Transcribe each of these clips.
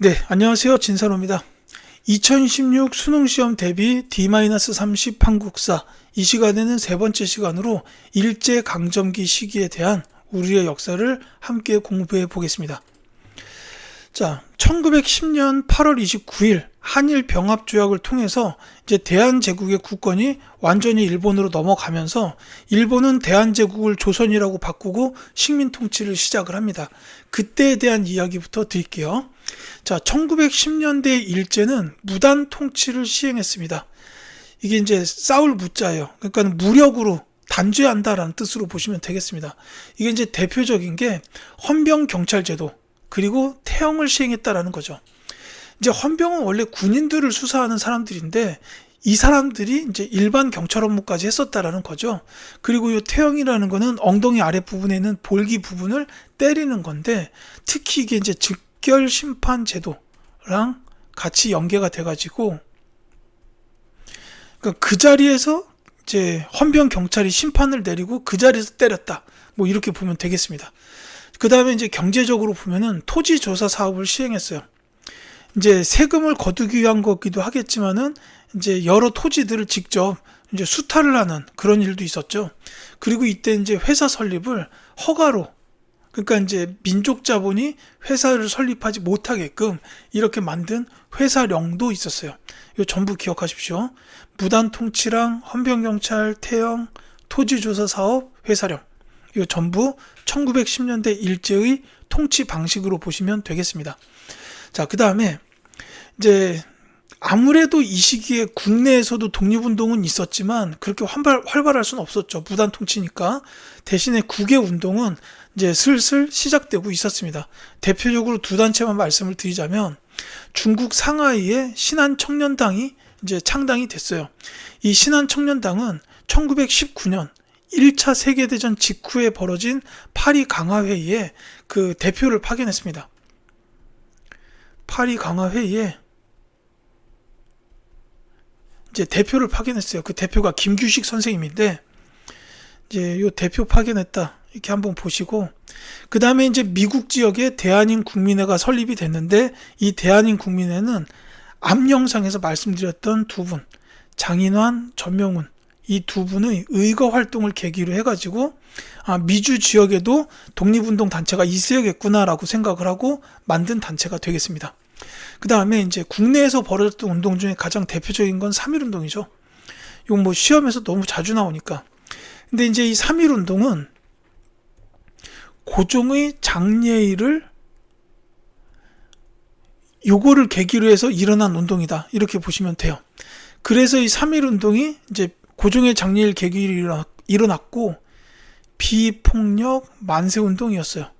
네, 안녕하세요. 진선호입니다. 2016 수능시험 대비 D-30 한국사 이 시간에는 세 번째 시간으로 일제강점기 시기에 대한 우리의 역사를 함께 공부해 보겠습니다. 자, 1910년 8월 29일 한일 병합 조약을 통해서 이제 대한제국의 국권이 완전히 일본으로 넘어가면서 일본은 대한제국을 조선이라고 바꾸고 식민 통치를 시작을 합니다. 그때에 대한 이야기부터 드릴게요. 자, 1910년대 일제는 무단 통치를 시행했습니다. 이게 이제 싸울 무자예요. 그러니까 무력으로 단죄한다라는 뜻으로 보시면 되겠습니다. 이게 이제 대표적인 게 헌병 경찰제도 그리고 태형을 시행했다라는 거죠. 이제 헌병은 원래 군인들을 수사하는 사람들인데 이 사람들이 이제 일반 경찰 업무까지 했었다라는 거죠. 그리고 이 태형이라는 거는 엉덩이 아랫 부분에 있는 볼기 부분을 때리는 건데 특히 이게 이제 즉 결 심판 제도랑 같이 연계가 돼가지고 그러니까 그 자리에서 이제 헌병 경찰이 심판을 내리고 그 자리에서 때렸다. 뭐 이렇게 보면 되겠습니다. 그 다음에 이제 경제적으로 보면은 토지 조사 사업을 시행했어요. 이제 세금을 거두기 위한 거기도 하겠지만은 이제 여러 토지들을 직접 이제 수탈을 하는 그런 일도 있었죠. 그리고 이때 이제 회사 설립을 허가로 그러니까 이제 민족 자본이 회사를 설립하지 못하게끔 이렇게 만든 회사령도 있었어요. 이거 전부 기억하십시오. 무단 통치랑 헌병 경찰, 태형, 토지 조사 사업, 회사령. 이거 전부 1910년대 일제의 통치 방식으로 보시면 되겠습니다. 자, 그 다음에 이제 아무래도 이 시기에 국내에서도 독립운동은 있었지만 그렇게 활발, 활발할 수는 없었죠. 무단 통치니까. 대신에 국외 운동은 이제 슬슬 시작되고 있었습니다. 대표적으로 두 단체만 말씀을 드리자면 중국 상하이의 신한 청년당이 이제 창당이 됐어요. 이 신한 청년당은 1919년 1차 세계대전 직후에 벌어진 파리 강화회의에 그 대표를 파견했습니다. 파리 강화회의에 이제 대표를 파견했어요. 그 대표가 김규식 선생님인데 이제 요 대표 파견했다. 이렇게 한번 보시고 그 다음에 이제 미국 지역에 대한인 국민회가 설립이 됐는데 이 대한인 국민회는 앞 영상에서 말씀드렸던 두 분, 장인환, 전명훈 이 두 분의 의거 활동을 계기로 해가지고 아, 미주 지역에도 독립운동 단체가 있어야겠구나라고 생각을 하고 만든 단체가 되겠습니다. 그 다음에 이제 국내에서 벌어졌던 운동 중에 가장 대표적인 건 3.1운동이죠. 이건 뭐 시험에서 너무 자주 나오니까. 근데 이제 이 3.1운동은 고종의 장례일을 요거를 계기로 해서 일어난 운동이다. 이렇게 보시면 돼요. 그래서 이3.1 운동이 이제 고종의 장례일 계기로 일어났고 비폭력 만세 운동이었어요.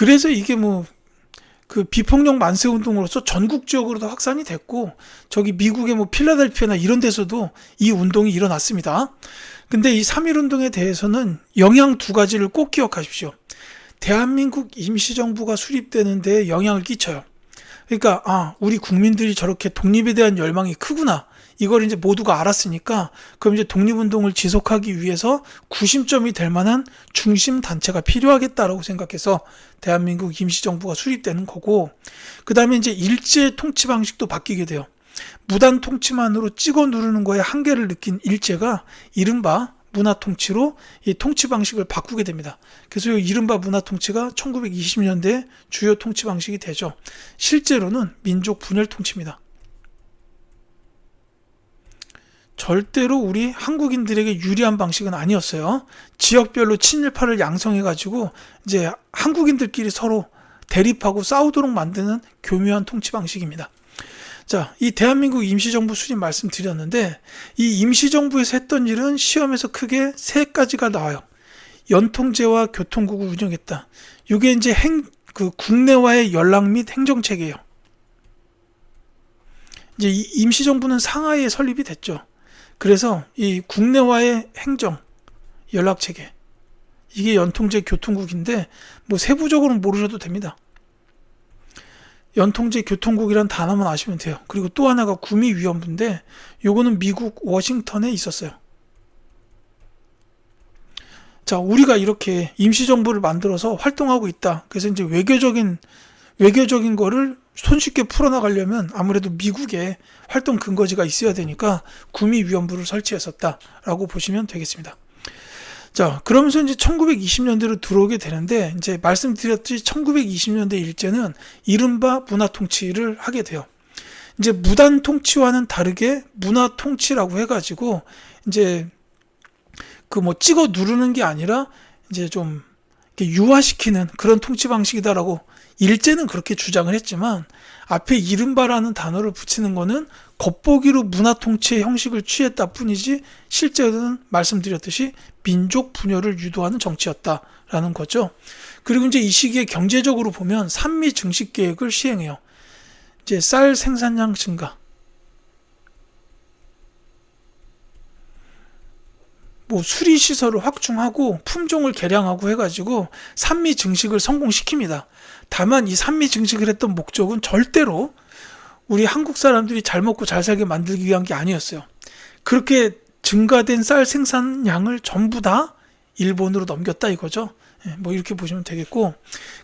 그래서 이게 뭐 그 비폭력 만세 운동으로서 전국 지역으로도 확산이 됐고 저기 미국의 뭐 필라델피아나 이런 데서도 이 운동이 일어났습니다. 근데 이 3.1 운동에 대해서는 영향 두 가지를 꼭 기억하십시오. 대한민국 임시정부가 수립되는데 영향을 끼쳐요. 그러니까, 아, 우리 국민들이 저렇게 독립에 대한 열망이 크구나. 이걸 이제 모두가 알았으니까, 그럼 이제 독립운동을 지속하기 위해서 구심점이 될 만한 중심 단체가 필요하겠다라고 생각해서 대한민국 임시정부가 수립되는 거고, 그 다음에 이제 일제 통치 방식도 바뀌게 돼요. 무단 통치만으로 찍어 누르는 거에 한계를 느낀 일제가 이른바 문화 통치로 이 통치 방식을 바꾸게 됩니다. 그래서 이 이른바 문화 통치가 1920년대 주요 통치 방식이 되죠. 실제로는 민족 분열 통치입니다. 절대로 우리 한국인들에게 유리한 방식은 아니었어요. 지역별로 친일파를 양성해가지고 이제 한국인들끼리 서로 대립하고 싸우도록 만드는 교묘한 통치 방식입니다. 자, 이 대한민국 임시정부 수립 말씀드렸는데 이 임시정부에서 했던 일은 시험에서 크게 세 가지가 나와요. 연통제와 교통국을 운영했다. 이게 이제 행, 그 국내와의 연락 및 행정 체계예요. 이제 이 임시정부는 상하이에 설립이 됐죠. 그래서 이 국내와의 행정 연락 체계 이게 연통제 교통국인데 뭐 세부적으로는 모르셔도 됩니다. 연통제 교통국이란 단어만 아시면 돼요. 그리고 또 하나가 구미위원부인데 요거는 미국 워싱턴에 있었어요. 자, 우리가 이렇게 임시정부를 만들어서 활동하고 있다. 그래서 이제 외교적인, 외교적인 거를 손쉽게 풀어나가려면 아무래도 미국에 활동 근거지가 있어야 되니까 구미위원부를 설치했었다라고 보시면 되겠습니다. 자, 그러면서 이제 1920년대로 들어오게 되는데, 이제 말씀드렸듯이 1920년대 일제는 이른바 문화 통치를 하게 돼요. 이제 무단 통치와는 다르게 문화 통치라고 해가지고, 이제 그 뭐 찍어 누르는 게 아니라, 이제 좀 유화시키는 그런 통치 방식이다라고 일제는 그렇게 주장을 했지만, 앞에 이른바라는 단어를 붙이는 거는 겉보기로 문화 통치의 형식을 취했다 뿐이지 실제로는 말씀드렸듯이 민족 분열을 유도하는 정치였다라는 거죠. 그리고 이제 이 시기에 경제적으로 보면 산미 증식 계획을 시행해요. 이제 쌀 생산량 증가, 뭐 수리 시설을 확충하고 품종을 개량하고 해가지고 산미 증식을 성공시킵니다. 다만 이 산미 증식을 했던 목적은 절대로 우리 한국 사람들이 잘 먹고 잘 살게 만들기 위한 게 아니었어요. 그렇게 증가된 쌀 생산량을 전부 다 일본으로 넘겼다 이거죠. 예, 뭐 이렇게 보시면 되겠고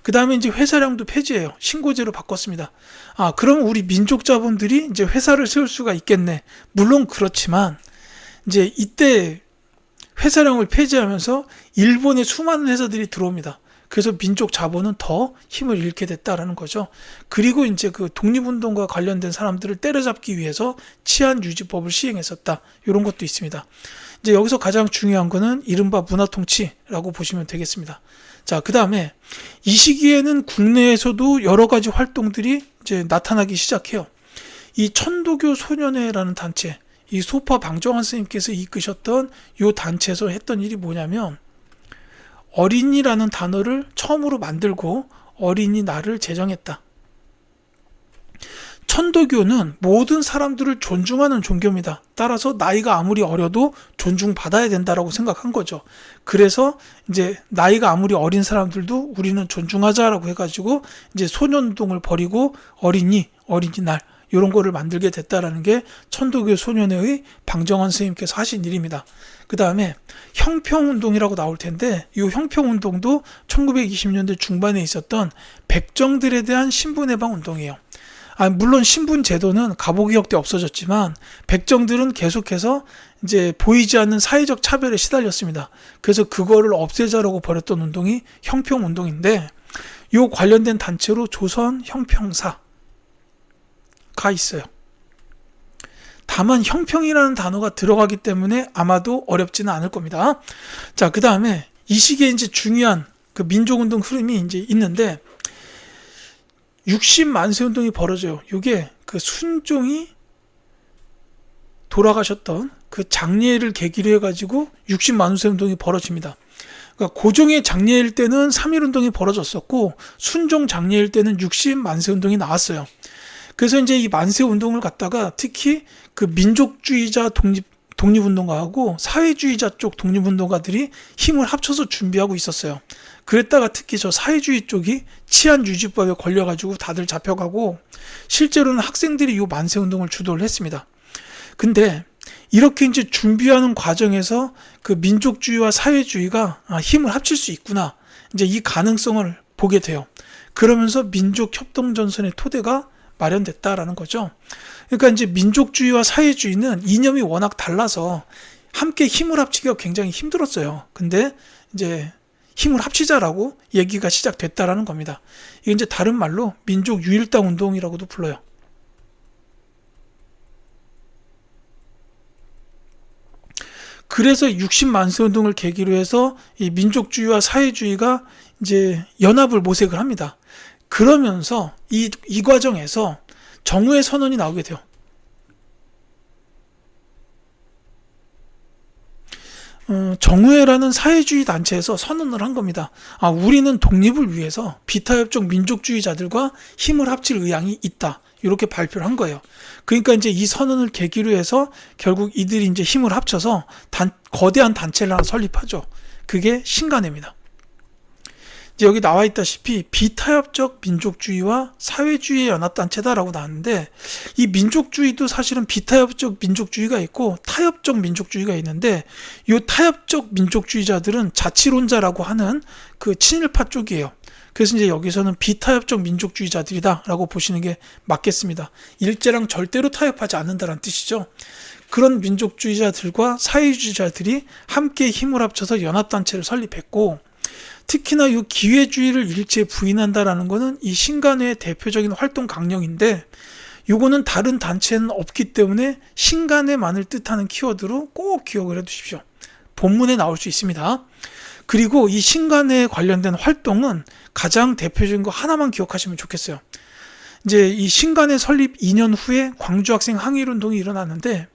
그 다음에 이제 회사량도 폐지해요. 신고제로 바꿨습니다. 아 그럼 우리 민족 자본들이 이제 회사를 세울 수가 있겠네. 물론 그렇지만 이제 이때 회사량을 폐지하면서 일본의 수많은 회사들이 들어옵니다. 그래서 민족 자본은 더 힘을 잃게 됐다라는 거죠. 그리고 이제 그 독립운동과 관련된 사람들을 때려잡기 위해서 치안 유지법을 시행했었다. 이런 것도 있습니다. 이제 여기서 가장 중요한 거는 이른바 문화통치라고 보시면 되겠습니다. 자, 그 다음에 이 시기에는 국내에서도 여러 가지 활동들이 이제 나타나기 시작해요. 이 천도교 소년회라는 단체, 이 소파 방정환 스님께서 이끄셨던 이 단체에서 했던 일이 뭐냐면 어린이라는 단어를 처음으로 만들고 어린이 날을 제정했다. 천도교는 모든 사람들을 존중하는 종교입니다. 따라서 나이가 아무리 어려도 존중받아야 된다라고 생각한 거죠. 그래서 이제 나이가 아무리 어린 사람들도 우리는 존중하자라고 해가지고 이제 소년동을 버리고 어린이, 어린이날, 이런 거를 만들게 됐다라는 게 천도교 소년회의 방정환 선생님께서 하신 일입니다. 그 다음에 형평운동이라고 나올 텐데 이 형평운동도 1920년대 중반에 있었던 백정들에 대한 신분해방 운동이에요. 아, 물론 신분 제도는 가보기역 때 없어졌지만 백정들은 계속해서 이제 보이지 않는 사회적 차별에 시달렸습니다. 그래서 그거를 없애자라고 벌였던 운동이 형평운동인데 이 관련된 단체로 조선 형평사 가 있어요. 다만 형평이라는 단어가 들어가기 때문에 아마도 어렵지는 않을 겁니다. 자, 그 다음에 이 시기에 이제 중요한 그 민족운동 흐름이 이제 있는데 60만세 운동이 벌어져요. 이게 그 순종이 돌아가셨던 그 장례를 계기로 해가지고 60만세 운동이 벌어집니다. 그러니까 고종의 장례일 때는 3.1 운동이 벌어졌었고 순종 장례일 때는 60만세 운동이 나왔어요. 그래서 이제 이 만세 운동을 갖다가 특히 그 민족주의자 독립 독립운동가하고 사회주의자 쪽 독립운동가들이 힘을 합쳐서 준비하고 있었어요. 그랬다가 특히 저 사회주의 쪽이 치안유지법에 걸려가지고 다들 잡혀가고 실제로는 학생들이 이 만세운동을 주도를 했습니다. 근데 이렇게 이제 준비하는 과정에서 그 민족주의와 사회주의가 아, 힘을 합칠 수 있구나. 이제 이 가능성을 보게 돼요. 그러면서 민족협동전선의 토대가 마련됐다라는 거죠. 그러니까 이제 민족주의와 사회주의는 이념이 워낙 달라서 함께 힘을 합치기가 굉장히 힘들었어요. 근데 이제 힘을 합치자라고 얘기가 시작됐다라는 겁니다. 이게 이제 다른 말로 민족 유일당 운동이라고도 불러요. 그래서 60만세 운동을 계기로 해서 이 민족주의와 사회주의가 이제 연합을 모색을 합니다. 그러면서 이, 이 과정에서 정우의 선언이 나오게 돼요. 어, 정우회라는 사회주의 단체에서 선언을 한 겁니다. 아, 우리는 독립을 위해서 비타협적 민족주의자들과 힘을 합칠 의향이 있다. 이렇게 발표를 한 거예요. 그러니까 이제 이 선언을 계기로 해서 결국 이들이 이제 힘을 합쳐서 단, 거대한 단체를 하나 설립하죠. 그게 신간회입니다. 여기 나와 있다시피 비타협적 민족주의와 사회주의의 연합단체다라고 나왔는데 이 민족주의도 사실은 비타협적 민족주의가 있고 타협적 민족주의가 있는데 이 타협적 민족주의자들은 자치론자라고 하는 그 친일파 쪽이에요. 그래서 이제 여기서는 비타협적 민족주의자들이다라고 보시는 게 맞겠습니다. 일제랑 절대로 타협하지 않는다는 뜻이죠. 그런 민족주의자들과 사회주의자들이 함께 힘을 합쳐서 연합단체를 설립했고 특히나 이 기회주의를 일제 부인한다라는 것은 이 신간회의 대표적인 활동 강령인데 요거는 다른 단체는 없기 때문에 신간회만을 뜻하는 키워드로 꼭 기억을 해 두십시오. 본문에 나올 수 있습니다. 그리고 이 신간회에 관련된 활동은 가장 대표적인 거 하나만 기억하시면 좋겠어요. 이제 이 신간회 설립 2년 후에 광주 학생 항일 운동이 일어났는데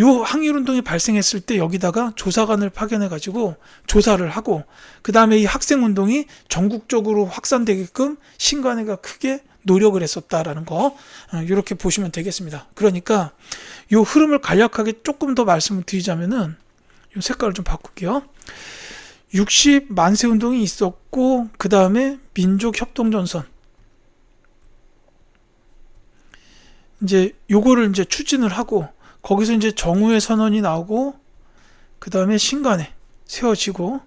요 항일 운동이 발생했을 때 여기다가 조사관을 파견해 가지고 조사를 하고 그 다음에 이 학생 운동이 전국적으로 확산되게끔 신간회가 크게 노력을 했었다라는 거 이렇게 보시면 되겠습니다. 그러니까 요 흐름을 간략하게 조금 더 말씀을 드리자면은 요 색깔을 좀 바꿀게요. 60 만세 운동이 있었고 그 다음에 민족 협동 전선 이제 요거를 이제 추진을 하고 거기서 이제 정우의 선언이 나오고 그 다음에 신간회 세워지고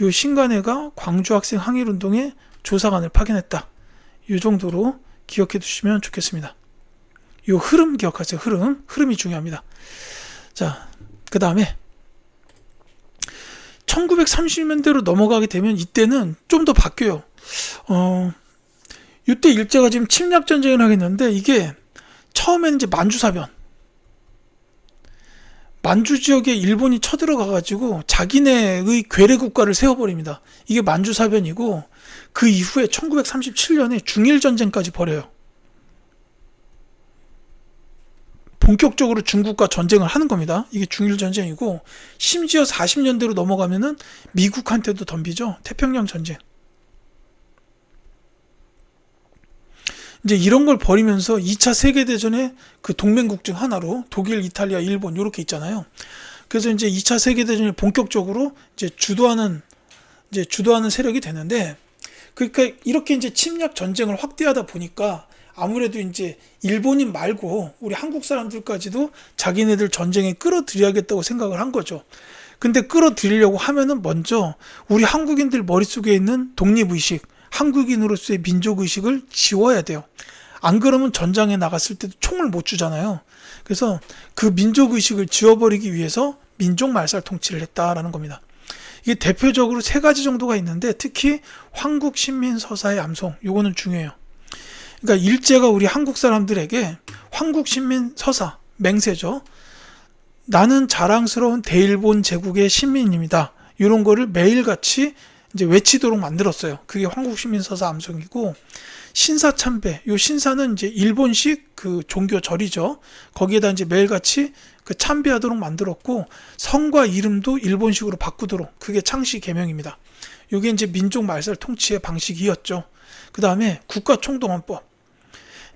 요 신간회가 광주 학생 항일 운동에 조사관을 파견했다. 이 정도로 기억해 두시면 좋겠습니다. 요 흐름 기억하세요. 흐름 흐름이 중요합니다. 자, 그 다음에 1930년대로 넘어가게 되면 이때는 좀 더 바뀌어요. 어, 이때 일제가 지금 침략 전쟁을 하겠는데 이게 처음에는 이제 만주사변 만주 지역에 일본이 쳐들어가 가지고 자기네의 괴뢰 국가를 세워버립니다. 이게 만주 사변이고 그 이후에 1937년에 중일 전쟁까지 벌여요. 본격적으로 중국과 전쟁을 하는 겁니다. 이게 중일 전쟁이고 심지어 40년대로 넘어가면은 미국한테도 덤비죠. 태평양 전쟁. 이제 이런 걸 벌이면서 2차 세계대전의 그 동맹국 중 하나로 독일, 이탈리아, 일본 이렇게 있잖아요. 그래서 이제 2차 세계대전이 본격적으로 이제 주도하는 이제 주도하는 세력이 되는데 그러니까 이렇게 이제 침략 전쟁을 확대하다 보니까 아무래도 이제 일본인 말고 우리 한국 사람들까지도 자기네들 전쟁에 끌어들여야겠다고 생각을 한 거죠. 근데 끌어들이려고 하면은 먼저 우리 한국인들 머릿속에 있는 독립의식, 한국인으로서의 민족의식을 지워야 돼요. 안 그러면 전장에 나갔을 때도 총을 못 주잖아요. 그래서 그 민족의식을 지워버리기 위해서 민족 말살 통치를 했다라는 겁니다. 이게 대표적으로 세 가지 정도가 있는데 특히 황국 신민 서사의 암송 요거는 중요해요. 그러니까 일제가 우리 한국 사람들에게 황국 신민 서사 맹세죠. 나는 자랑스러운 대일본 제국의 신민입니다. 이런 거를 매일같이 이제 외치도록 만들었어요. 그게 황국 신민 서사 암송이고 신사 참배. 요 신사는 이제 일본식 그 종교 절이죠. 거기에다 이제 매일같이 그 참배하도록 만들었고 성과 이름도 일본식으로 바꾸도록 그게 창시 개명입니다. 요게 이제 민족 말살 통치의 방식이었죠. 그 다음에 국가총동원법.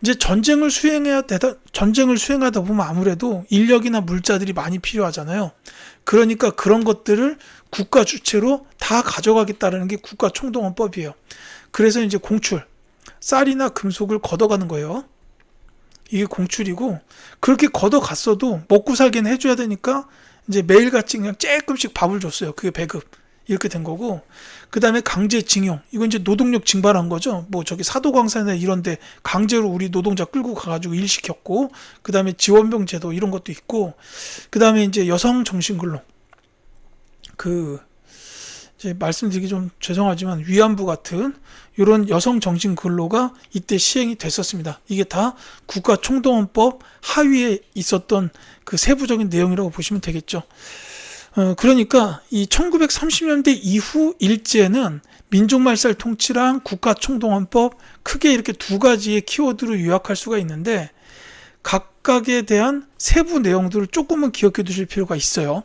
이제 전쟁을 수행해야 되다 전쟁을 수행하다 보면 아무래도 인력이나 물자들이 많이 필요하잖아요. 그러니까 그런 것들을 국가 주체로 다 가져가겠다라는 게 국가 총동원법이에요. 그래서 이제 공출 쌀이나 금속을 걷어가는 거예요. 이게 공출이고 그렇게 걷어갔어도 먹고 살긴 해줘야 되니까 이제 매일같이 그냥 조금씩 밥을 줬어요. 그게 배급. 이렇게 된 거고 그 다음에 강제징용 이건 이제 노동력 징발한 거죠 뭐 저기 사도광산이나 이런데 강제로 우리 노동자 끌고 가가지고 일 시켰고 그 다음에 지원병 제도 이런 것도 있고 그 다음에 이제 여성 정신근로 그 말씀드리기 좀 죄송하지만 위안부 같은 이런 여성 정신 근로가 이때 시행이 됐었습니다. 이게 다 국가 총동원법 하위에 있었던 그 세부적인 내용이라고 보시면 되겠죠. 어, 그러니까 이 1930년대 이후 일제는 민족말살 통치랑 국가 총동원법 크게 이렇게 두 가지의 키워드로 요약할 수가 있는데 각각에 대한 세부 내용들을 조금은 기억해 두실 필요가 있어요.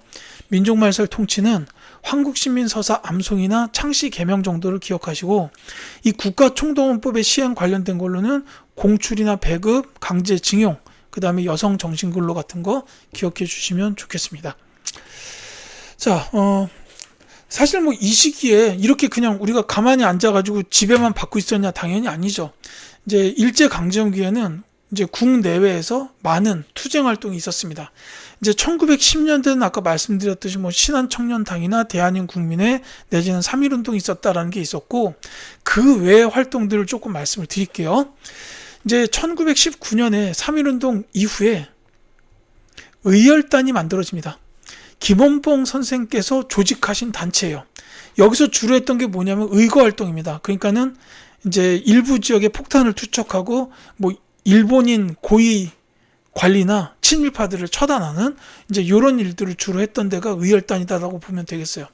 민족말살 통치는 황국신민서사 암송이나 창씨 개명 정도를 기억하시고 이 국가총동원법의 시행 관련된 걸로는 공출이나 배급, 강제 징용, 그 다음에 여성 정신근로 같은 거 기억해 주시면 좋겠습니다. 자, 어, 사실 뭐 이 시기에 이렇게 그냥 우리가 가만히 앉아가지고 집에만 받고 있었냐 당연히 아니죠. 이제 일제 강점기에는 이제 국내외에서 많은 투쟁 활동이 있었습니다. 이제 1910년대는 아까 말씀드렸듯이 뭐 신한 청년당이나 대한인 국민회 내지는 3.1 운동이 있었다라는 게 있었고 그 외의 활동들을 조금 말씀을 드릴게요. 이제 1919년에 3.1 운동 이후에 의열단이 만들어집니다. 김원봉 선생께서 조직하신 단체예요. 여기서 주로 했던 게 뭐냐면 의거 활동입니다. 그러니까는 이제 일부 지역에 폭탄을 투척하고 뭐 일본인 고위 관리나 친일파들을 처단하는 이제 이런 일들을 주로 했던 데가 의열단이다라고 보면 되겠어요.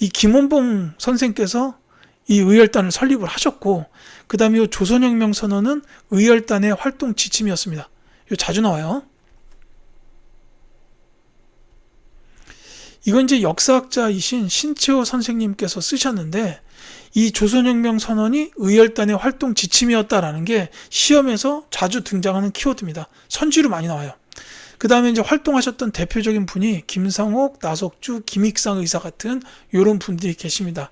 이 김원봉 선생께서 이 의열단을 설립을 하셨고 그다음에 이 조선혁명 선언은 의열단의 활동 지침이었습니다. 이 자주 나와요. 이건 이제 역사학자이신 신채호 선생님께서 쓰셨는데 이 조선혁명 선언이 의열단의 활동 지침이었다라는 게 시험에서 자주 등장하는 키워드입니다. 선지로 많이 나와요. 그 다음에 이제 활동하셨던 대표적인 분이 김상옥, 나석주, 김익상 의사 같은 이런 분들이 계십니다.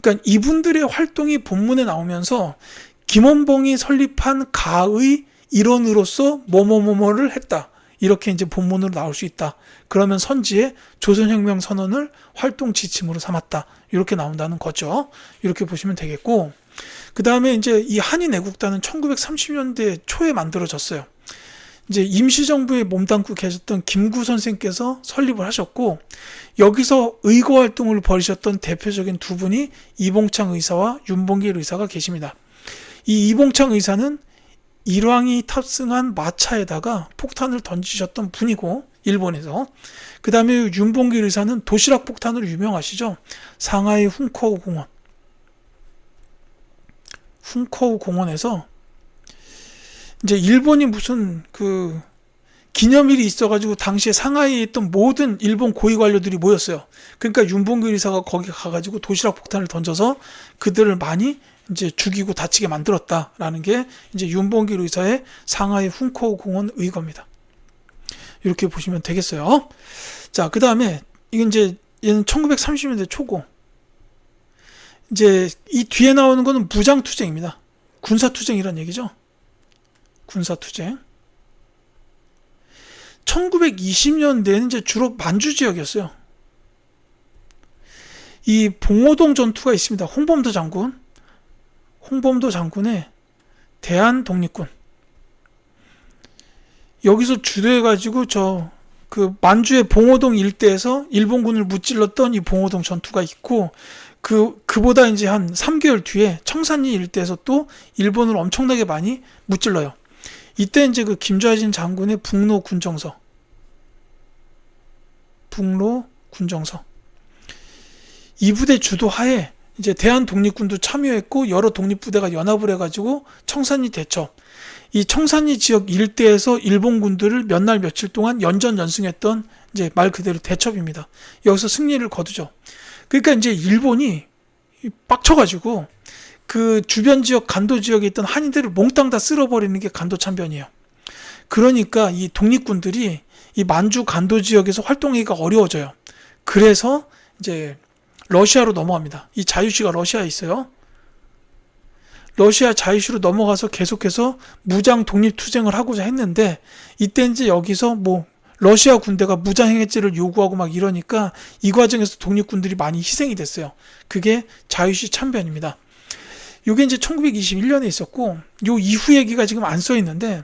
그러니까 이분들의 활동이 본문에 나오면서 김원봉이 설립한 가의 일원으로서 뭐뭐뭐뭐를 했다. 이렇게 이제 본문으로 나올 수 있다. 그러면 선지에 조선혁명 선언을 활동 지침으로 삼았다. 이렇게 나온다는 거죠. 이렇게 보시면 되겠고, 그 다음에 이제 이 한인 애국단은 1930년대 초에 만들어졌어요. 이제 임시정부에 몸담고 계셨던 김구 선생께서 설립을 하셨고, 여기서 의거 활동을 벌이셨던 대표적인 두 분이 이봉창 의사와 윤봉길 의사가 계십니다. 이 이봉창 의사는 일왕이 탑승한 마차에다가 폭탄을 던지셨던 분이고 일본에서. 그 다음에 윤봉길 의사는 도시락 폭탄으로 유명하시죠. 상하이 훈커우 공원. 훈커우 공원에서 이제 일본이 무슨 그 기념일이 있어가지고 당시에 상하이에 있던 모든 일본 고위 관료들이 모였어요. 그러니까 윤봉길 의사가 거기 가가지고 도시락 폭탄을 던져서 그들을 많이 이제 죽이고 다치게 만들었다라는 게 이제 윤봉길 의사의 상하이 훈코 공원 의거입니다. 이렇게 보시면 되겠어요. 자, 그 다음에 이건 이제 얘는 1930년대 초고 이제 이 뒤에 나오는 거는 무장투쟁입니다. 군사투쟁이란 얘기죠. 군사투쟁. 1920년대에는 이제 주로 만주 지역이었어요. 이 봉오동 전투가 있습니다. 홍범도 장군. 홍범도 장군의 대한 독립군. 여기서 주도해 가지고 저 그 만주의 봉오동 일대에서 일본군을 무찔렀던 이 봉오동 전투가 있고 그 그보다 이제 한 3개월 뒤에 청산리 일대에서 또 일본을 엄청나게 많이 무찔러요. 이때 이제 그 김좌진 장군의 북로 군정서, 북로 군정서 이 부대 주도하에 이제 대한 독립군도 참여했고 여러 독립부대가 연합을 해가지고 청산리 대첩 이 청산리 지역 일대에서 일본군들을 몇 날 며칠 동안 연전 연승했던 이제 말 그대로 대첩입니다. 여기서 승리를 거두죠. 그러니까 이제 일본이 빡쳐가지고 그 주변 지역 간도 지역에 있던 한인들을 몽땅 다 쓸어버리는 게 간도 참변이에요. 그러니까 이 독립군들이 이 만주 간도 지역에서 활동하기가 어려워져요. 그래서 이제 러시아로 넘어갑니다. 이 자유시가 러시아에 있어요. 러시아 자유시로 넘어가서 계속해서 무장 독립 투쟁을 하고자 했는데 이때 이제 여기서 뭐 러시아 군대가 무장행해죄를 요구하고 막 이러니까 이 과정에서 독립군들이 많이 희생이 됐어요. 그게 자유시 참변입니다. 이게 이제 1921년에 있었고 요 이후 얘기가 지금 안 써 있는데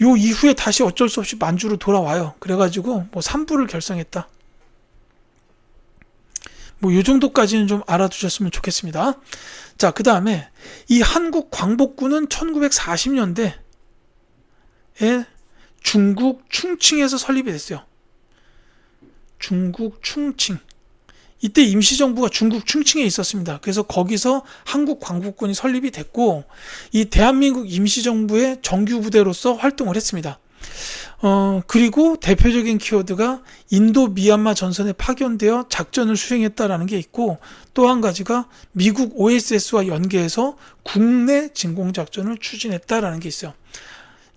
요 이후에 다시 어쩔 수 없이 만주로 돌아와요. 그래가지고 뭐 3부를 결성했다. 뭐, 요 정도까지는 좀 알아두셨으면 좋겠습니다. 자, 그 다음에 이 한국 광복군은 1940년대에 중국 충칭에서 설립이 됐어요. 중국 충칭. 이때 임시정부가 중국 충칭에 있었습니다. 그래서 거기서 한국 광복군이 설립이 됐고, 이 대한민국 임시정부의 정규 부대로서 활동을 했습니다. 어, 그리고 대표적인 키워드가 인도 미얀마 전선에 파견되어 작전을 수행했다라는 게 있고 또 한 가지가 미국 OSS와 연계해서 국내 진공작전을 추진했다라는 게 있어요.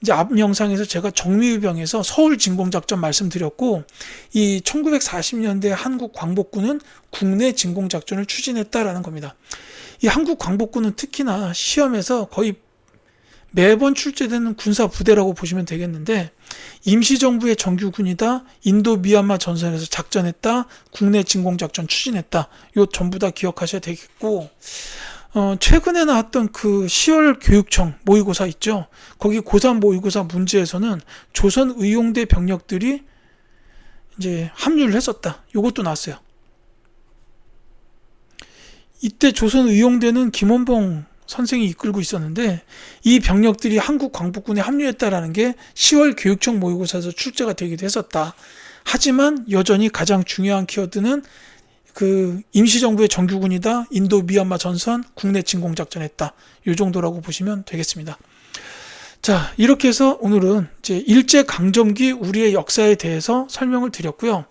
이제 앞 영상에서 제가 정미유병에서 서울 진공작전 말씀드렸고 이 1940년대 한국 광복군은 국내 진공작전을 추진했다라는 겁니다. 이 한국 광복군은 특히나 시험에서 거의 매번 출제되는 군사 부대라고 보시면 되겠는데 임시정부의 정규군이다 인도 미얀마 전선에서 작전했다 국내 진공작전 추진했다 요 전부 다 기억하셔야 되겠고 어, 최근에 나왔던 그 10월 교육청 모의고사 있죠? 거기 고3 모의고사 문제에서는 조선 의용대 병력들이 이제 합류를 했었다. 요것도 나왔어요. 이때 조선 의용대는 김원봉 선생이 이끌고 있었는데 이 병력들이 한국 광복군에 합류했다라는 게 10월 교육청 모의고사에서 출제가 되기도 했었다. 하지만 여전히 가장 중요한 키워드는 그 임시정부의 정규군이다. 인도 미얀마 전선 국내 진공 작전했다. 요 정도라고 보시면 되겠습니다. 자, 이렇게 해서 오늘은 이제 일제 강점기 우리의 역사에 대해서 설명을 드렸고요.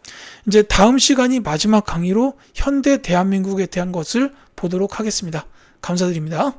이제 다음 시간이 마지막 강의로 현대 대한민국에 대한 것을 보도록 하겠습니다. 감사드립니다.